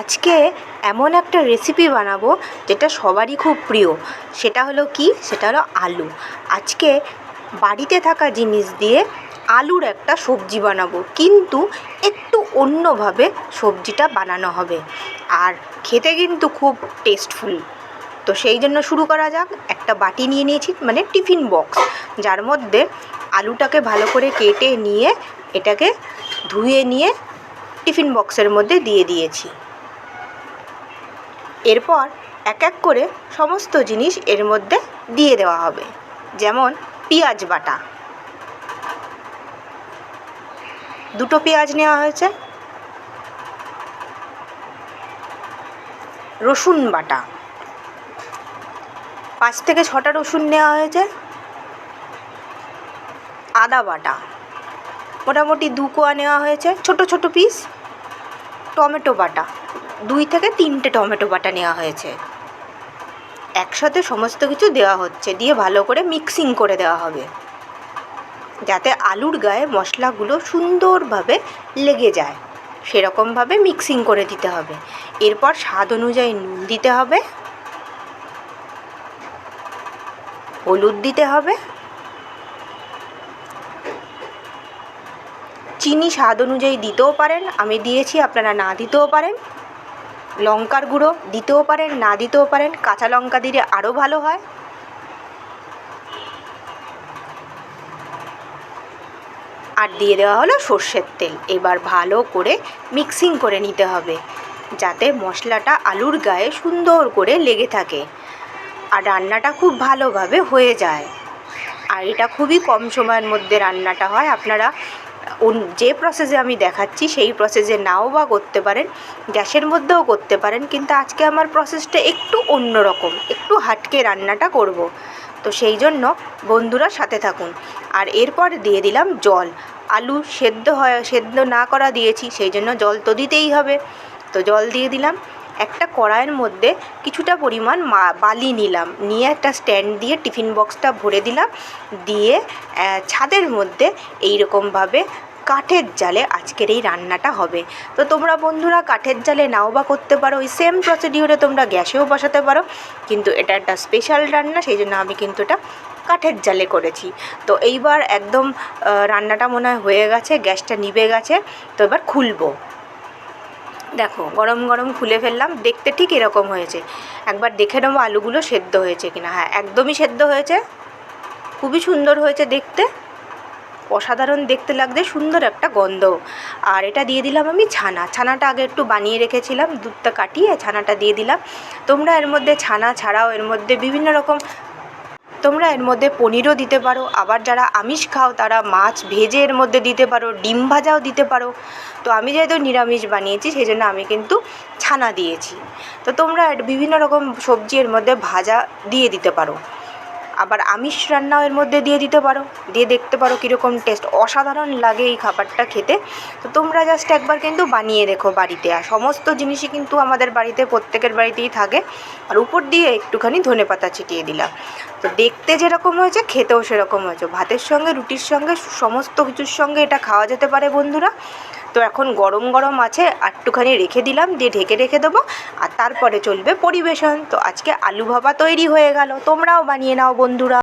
আজকে এমন একটা রেসিপি বানাবো যেটা সবারই খুব প্রিয়। সেটা হলো কী? সেটা হলো আলু। আজকে বাড়িতে থাকা জিনিস দিয়ে আলুর একটা সবজি বানাবো। কিন্তু একটু অন্যভাবে সবজিটা বানানো হবে। আর খেতে কিন্তু খুব টেস্টফুল তো সেই জন্য শুরু করা যাক। একটা বাটি নিয়ে নিয়েছি মানে টিফিন বক্স। যার মধ্যে আলুটাকে ভালো করে কেটে নিয়ে এটাকে ধুয়ে নিয়ে টিফিন বক্সের মধ্যে দিয়ে দিয়েছি। এরপর এক এক করে সমস্ত জিনিস এর মধ্যে দিয়ে দেওয়া হবে, যেমন পেঁয়াজ বাটা। দুটো পেঁয়াজ নেওয়া হয়েছে। রসুন বাটা। পাঁচ থেকে ছটা রসুন নেওয়া হয়েছে। আদা বাটা। মোটামুটি দু কোয়া নেওয়া হয়েছে, ছোট ছোট পিস টমেটো বাটা। দুই থেকে তিনটে টমেটো বাটা নেওয়া হয়েছে। একসাথে সমস্ত কিছু দেওয়া হচ্ছে, দিয়ে ভালো করে মিক্সিং করে দেওয়া হবে। যাতে আলুর গায়ে মশলাগুলো সুন্দরভাবে লেগে যায়। সেরকমভাবে মিক্সিং করে দিতে হবে। এরপর স্বাদ অনুযায়ী নুন দিতে হবে। হলুদ দিতে হবে। চিনি স্বাদ অনুযায়ী দিতেও পারেন, আমি দিয়েছি, আপনারা না দিতেও পারেন। লঙ্কার গুঁড়ো দিতেও পারেন, না দিতেও পারেন, কাঁচা লঙ্কা দিলে আরও ভালো হয়। আর দিয়ে দেওয়া হলো সর্ষের তেল, এবার ভালো করে মিক্সিং করে নিতে হবে, যাতে মশলাটা আলুর গায়ে সুন্দর করে লেগে থাকে। আর রান্নাটা খুব ভালোভাবে হয়ে যায়। আর এটা খুবই কম সময়ের মধ্যে রান্নাটা হয়, আপনারা যে প্রসেসে আমি দেখাচ্ছি, সেই প্রসেসে নাও বা করতে পারেন, গ্যাসের মধ্যেও করতে পারেন, কিন্তু আজকে আমার প্রসেসটা একটু অন্য রকম একটু হাটকে রান্নাটা করব। তো সেই জন্য বন্ধুরা সাথে থাকুন। আর এরপর দিয়ে দিলাম জল। আলু সেদ্ধ হয়, সেদ্ধ না করা দিয়েছি, সেই জন্য জল তো দিতেই হবে। তো জল দিয়ে দিলাম। একটা কড়াইয়ের মধ্যে কিছুটা পরিমাণ মা, বালি নিলাম। নিয়ে একটা স্ট্যান্ড দিয়ে টিফিন বক্সটা ভরে দিলাম। দিয়ে ছাদের মধ্যে এই রকমভাবে কাঠের জালে আজকের এই রান্নাটা হবে। তো তোমরা বন্ধুরা কাঠের জালে নাও বা করতে পারো। ওই সেম প্রসিডিওরে তোমরা গ্যাসেও বসাতে পারো। কিন্তু এটা একটা স্পেশাল রান্না, সেই জন্য আমি কিন্তু এটা কাঠের জালে করেছি। তো এইবার একদম রান্নাটা মনে হয় হয়ে গেছে, গ্যাসটা নিভে গেছে। তো এবার খুলবো। দেখো, গরম গরম খুলে ফেললাম, দেখতে ঠিক এরকম হয়েছে। একবার দেখে নেব আলুগুলো সেদ্ধ হয়েছে কিনা। হ্যাঁ একদমই সেদ্ধ হয়েছে। খুবই সুন্দর হয়েছে দেখতে। অসাধারণ দেখতে লাগছে, সুন্দর একটা গন্ধ। আর এটা দিয়ে দিলাম আমি ছানা। ছানাটা আগে একটু বানিয়ে রেখেছিলাম, দুধটা কাটিয়ে ছানাটা দিয়ে দিলাম। তোমরা এর মধ্যে ছানা ছাড়াও এর মধ্যে বিভিন্ন রকম তোমরা এর মধ্যে পনিরও দিতে পারো, আবার যারা আমিষ খাও তারা মাছ ভেজে এর মধ্যে দিতে পারো, ডিম ভাজাও দিতে পারো। তো আমি যেহেতু নিরামিষ বানিয়েছি সেই জন্য আমি কিন্তু ছানা দিয়েছি। তো তোমরা বিভিন্ন রকম সবজি এর মধ্যে ভাজা দিয়ে দিতে পারো। আবার আমিষ রান্নাও এর মধ্যে দিয়ে দিতে পারো। দিয়ে দেখতে পারো কীরকম টেস্ট অসাধারণ লাগে এই খাবারটা খেতে। তো তোমরা জাস্ট একবার কিন্তু বানিয়ে দেখো বাড়িতে। আর সমস্ত জিনিসই কিন্তু আমাদের বাড়িতে, প্রত্যেকের বাড়িতেই থাকে। আর উপর দিয়ে একটুখানি ধনে পাতা ছিটিয়ে দিলাম। তো দেখতে যেরকম হয়েছে, খেতেও সেরকম হয়েছে। ভাতের সঙ্গে, রুটির সঙ্গে, সমস্ত কিছুর সঙ্গে এটা খাওয়া যেতে পারে বন্ধুরা। তো এখন গরম গরম আছে একটুখানি রেখে দিলাম, দিয়ে ঢেকে রেখে দেবো, আর তারপরে চলবে পরিবেশন। তো আজকে আলু ভাপা তৈরি হয়ে গেল, তোমরাও বানিয়ে নাও বন্ধুরা।